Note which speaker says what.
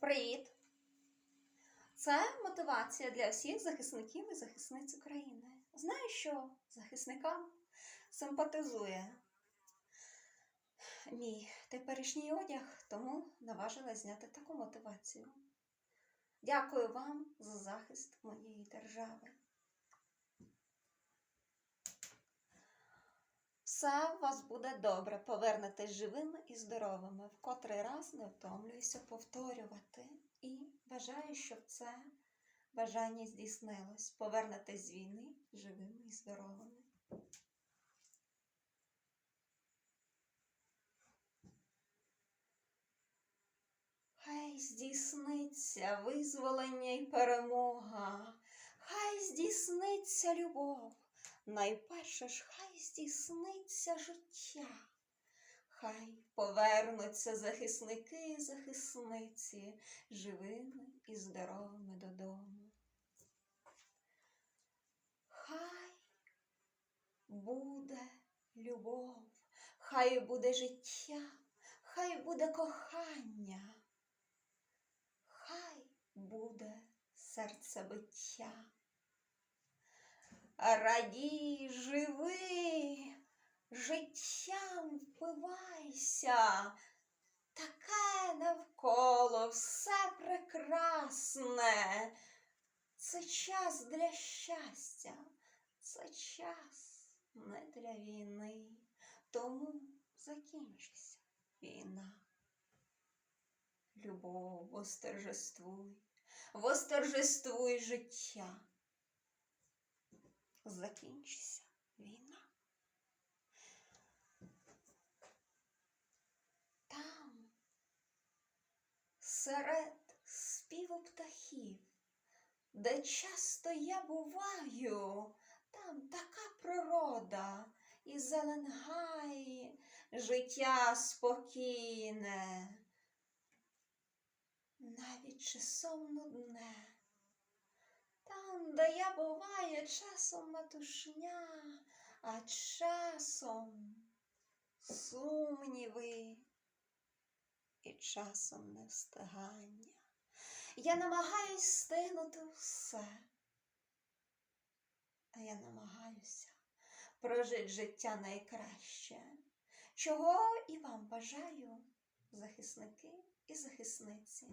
Speaker 1: Привіт! Це мотивація для всіх захисників і захисниць України. Знаю, що захисникам симпатизує мій теперішній одяг, тому наважила зняти таку мотивацію. Дякую вам за захист моєї держави. Все у вас буде добре, повернетесь живими і здоровими. В котрий раз не втомлююся повторювати. І бажаю, щоб це бажання здійснилось. Повернетесь з війни живими і здоровими. Хай здійсниться визволення і перемога, хай здійсниться любов. Найперше ж хай здійсниться життя, хай повернуться захисники і захисниці живими і здоровими додому. Хай буде любов, хай буде життя, хай буде кохання, хай буде серцебиття. Радій, живи, життям впивайся, таке навколо все прекрасне. Це час для щастя, це час не для війни, тому закінчиться війна. Любов, восторжествуй, восторжествуй життя закінчиться війна. Там, серед співу птахів, де часто я буваю, там така природа і зеленгай, життя спокійне, навіть часом нудне. Де я буває, часом метушня, а часом сумніви і часом невстигання. Я намагаюсь стигнути все, а я намагаюся прожити життя найкраще, чого і вам бажаю, захисники і захисниці.